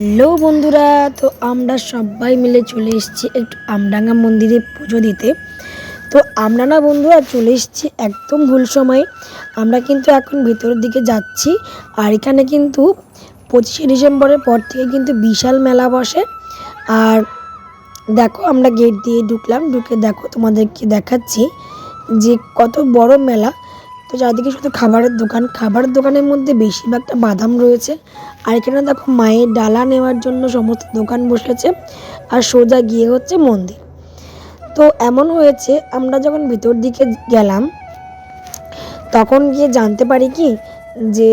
Hello বন্ধুরা, তো আমরা সবাই মিলে চলে এসেছি একটু আমডাঙ্গা মন্দিরে পুজো দিতে। তো আমরা না বন্ধুরা চলে এসেছি একদম ভুল সময়। আমরা কিন্তু এখন ভেতরের দিকে যাচ্ছি আর এখানে কিন্তু পঁচিশে ডিসেম্বরের পর থেকে কিন্তু বিশাল মেলা বসে। আর দেখো আমরা গেট দিয়ে ঢুকলাম, ঢুকে দেখো তোমাদেরকে দেখাচ্ছি যে কত বড় মেলা। তো চারিদিকে শুধু খাবারের দোকান। খাবারের দোকানের মধ্যে বেশিরভাগটা বাদাম রয়েছে। আর এখানে দেখো মায়ের ডালা নেওয়ার জন্য সমস্ত দোকান বসেছে। আর সোজা গিয়ে হচ্ছে মন্দির। তো এমন হয়েছে, আমরা যখন ভিতর দিকে গেলাম, তখন গিয়ে জানতে পারি কি, যে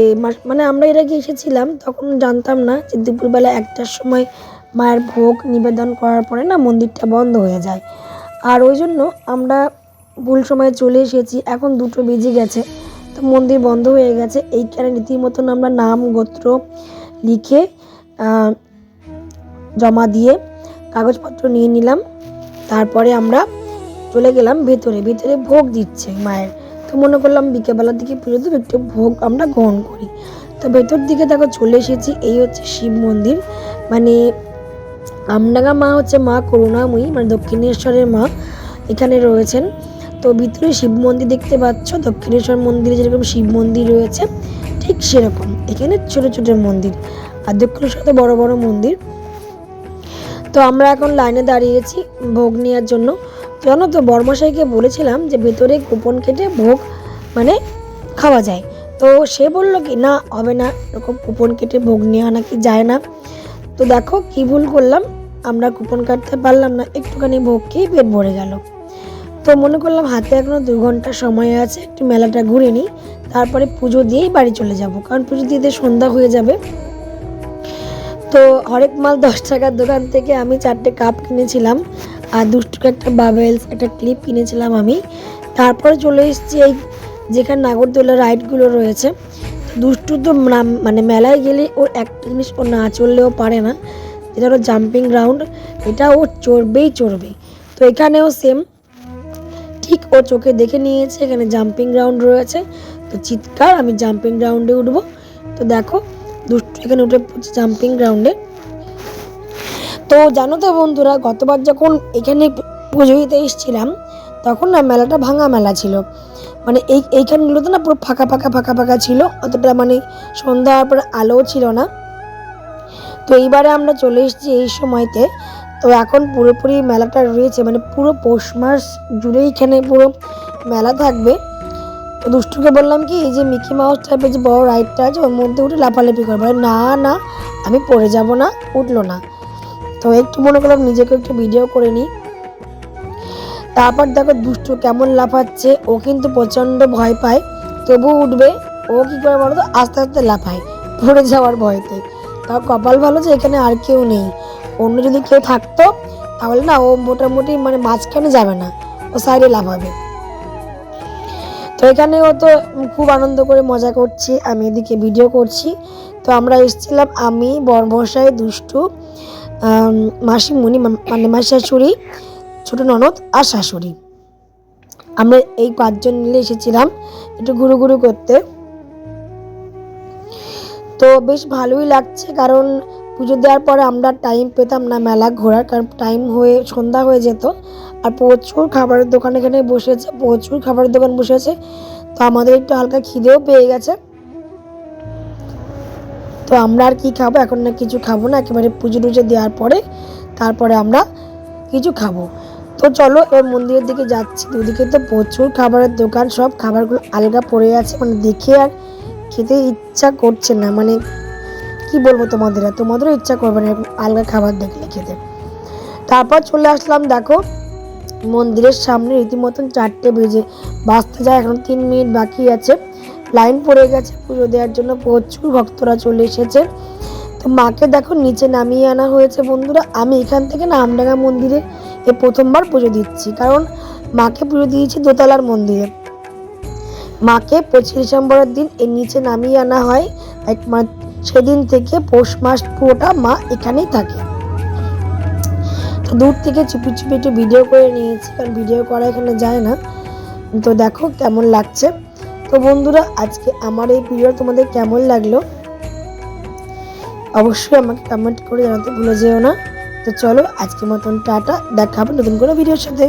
মানে আমরা এর আগে এসেছিলাম, তখন জানতাম না যে দুপুরবেলা একটার সময় মায়ের ভোগ নিবেদন করার পরে না মন্দিরটা বন্ধ হয়ে যায়। আর ওই জন্য আমরা ভুল সময়ে চলে এসেছি, এখন দুটো বেজে গেছে। তো মন্দির বন্ধ হয়ে গেছে এইখানে রীতিমতন আমরা নাম গোত্র লিখে জমা দিয়ে কাগজপত্র নিয়ে নিলাম। তারপরে আমরা চলে গেলাম ভেতরে ভেতরে ভোগ দিচ্ছে মায়ের। তো মনে করলাম বিকেলবেলার দিকে পুজো দেবো একটু ভোগ আমরা গ্রহণ করি। তো ভেতর দিকে দেখো চলে এসেছি, এই হচ্ছে শিব মন্দির। মানে আমডাঙ্গা মা হচ্ছে মা, করুণাময়ী মানে দক্ষিণেশ্বরের মা এখানে রয়েছেন। তো ভিতরে শিব মন্দির দেখতে পাচ্ছ, দক্ষিণেশ্বর মন্দিরে যেরকম শিব মন্দির রয়েছে, ঠিক সেরকম। এখানে ছোট ছোট মন্দির, আর দক্ষিণেশ্বর তো বড় বড় মন্দির। তো আমরা এখন লাইনে দাঁড়িয়েছি ভোগ নেওয়ার জন্য। জানো তো, বর্মশাইকে বলেছিলাম যে ভেতরে কুপন কেটে ভোগ মানে খাওয়া যায়। তো সে বলল কি, না, হবে না, এরকম কুপন কেটে ভোগ নেওয়া নাকি যায় না। তো দেখো কি ভুল করলাম, আমরা কুপন কাটতে পারলাম না, একটুখানি ভোগ খেয়ে পেট ভরে গেল। তো মনে করলাম হাতে এখনও দু ঘণ্টা সময় আছে, একটু মেলাটা ঘুরে নিই, তারপরে পুজো দিয়েই বাড়ি চলে যাব, কারণ পুজো দিতে সন্ধ্যা হয়ে যাবে। তো হরেক মাল দশ টাকার দোকান থেকে আমি চারটে কাপ কিনেছিলাম, আর দুষ্টুকে একটা বাবেলস, একটা ক্লিপ কিনেছিলাম আমি। তারপরে চলে এসেছি এই যেখানে নাগরদোলা রাইডগুলো রয়েছে। দুষ্টু তো মানে মেলায় গেলে ওর একটা জিনিস ও না চললেও পারে না, যেটা হলো জাম্পিং গ্রাউন্ড এটা ও চড়বেই চড়বে। তো এখানেও সেম ও চোখে দেখে নিয়েছে, এখানে জাম্পিং গ্রাউন্ড রয়েছে। তো চিৎকার, আমি জাম্পিং গ্রাউন্ডে উঠবো। তো দেখো, দুষ্টু এখানে উঠে জাম্পিং গ্রাউন্ডে তো জানো তো বন্ধুরা, গতবার যখন এখানে পুজো দিতে এসেছিলাম, তখন না মেলাটা ভাঙা মেলা ছিল। মানে এই, এইখানগুলোতে না পুরো ফাঁকা ফাঁকা ফাঁকা ফাঁকা ছিল। অতটা মানে সন্ধ্যা হওয়ার পরে আলোও ছিল না। তো এইবারে আমরা চলে এসেছি এই সময়তে। তো এখন পুরোপুরি মেলাটা রয়েছে মানে পুরো পৌষ মাস জুড়ে এখানে পুরো মেলা থাকবে। তো দুষ্টুকে বললাম কি, এই যে মিকি মাউস টাইপের যে বড় রাইডটা আছে, ওর মধ্যে উঠে লাফালাফি করবে। না না, আমি পড়ে যাব না, উঠল না। তো একটু মনে করলাম নিজেকে একটু ভিডিও করে নিই। তারপর দেখো দুষ্টু কেমন লাফাচ্ছে, ও কিন্তু প্রচণ্ড ভয় পায়। তবু উঠবে, ও কি করে বলো তো, আস্তে আস্তে লাফায়, পড়ে যাওয়ার ভয়তে। তাও কপাল ভালো যে এখানে আর কেউ নেই। অন্য যদি কেউ থাকতো, তাহলে না ও মোটামুটি মানে মাঝখানে যাবে না, ও সাইডে লাভ হবে তো এখানে ও তো খুব আনন্দ করে মজা করছি, আমি এদিকে ভিডিও করছি। তো আমরা এসেছিলাম আমি, বর্মশাই, দুষ্টু মাসিমণি মানে মাসি শাশুড়ি ছোটো ননদ আর শাশুড়ি। আমরা এই পাঁচজন মিলে এসেছিলাম একটু ঘুরু ঘুরু করতে। তো বেশ ভালোই লাগছে কারণ পুজো দেওয়ার পরে আমরা টাইম পেতাম না মেলা ঘোরার, কারণ টাইম হয়ে, সন্ধ্যা হয়ে যেত। আর প্রচুর খাবারের দোকান এখানে বসেছে প্রচুর খাবারের দোকান বসেছে তো আমাদের একটু হালকা খিদেও পেয়ে গেছে। তো আমরা আর কি খাব? এখন না কিছু খাব না। একেবারে পুজো টুজো দেওয়ার পরে, তারপরে আমরা কিছু খাব। তো চলো, এবার মন্দিরের দিকে যাচ্ছি। দুদিকে তো প্রচুর খাবারের দোকান, সব খাবারগুলো আলগা পড়ে আছে। মানে দেখে আর খেতে ইচ্ছা করছে না। মানে কি বলব তোমাদের? আর তোমাদেরও ইচ্ছা করবে না আলগা খাবার দেখলে খেতে। তারপর চলে আসলাম, দেখো, মন্দিরের সামনে রীতিমতন চারটে বেজে, বাঁচতে যায় এখন তিন মিনিট বাকি আছে। লাইন পড়ে গেছে পুজো দেওয়ার জন্য, প্রচুর ভক্তরা চলে এসেছে। তো মাকে দেখো, নিচে নামিয়ে আনা হয়েছে বন্ধুরা। আমি এখান থেকে না আমডাঙ্গা মন্দিরে এ প্রথমবার পুজো দিচ্ছি, কারণ মাকে পুজো দিয়েছি দোতলার মন্দিরে। মাকে পঁচিশ ডিসেম্বরের দিন এর নিচে নামিয়ে আনা হয়, এক সেদিন থেকে পৌষ মাস পুরোটা মা এখানেই থাকে। তো দূর থেকে চুপি চুপি একটু ভিডিও করে নিয়েছি, কারণ ভিডিও করা এখানে যায় না। তো দেখো কেমন লাগছে। তো বন্ধুরা, আজকে আমার এই ভিডিও তোমাদের কেমন লাগল? অবশ্যই আমাকে কমেন্ট করে জানাতে ভুলে যেও না। তো চলো আজকের মতন টাটা, দেখা হবে নতুন কোনো ভিডিওর সাথে।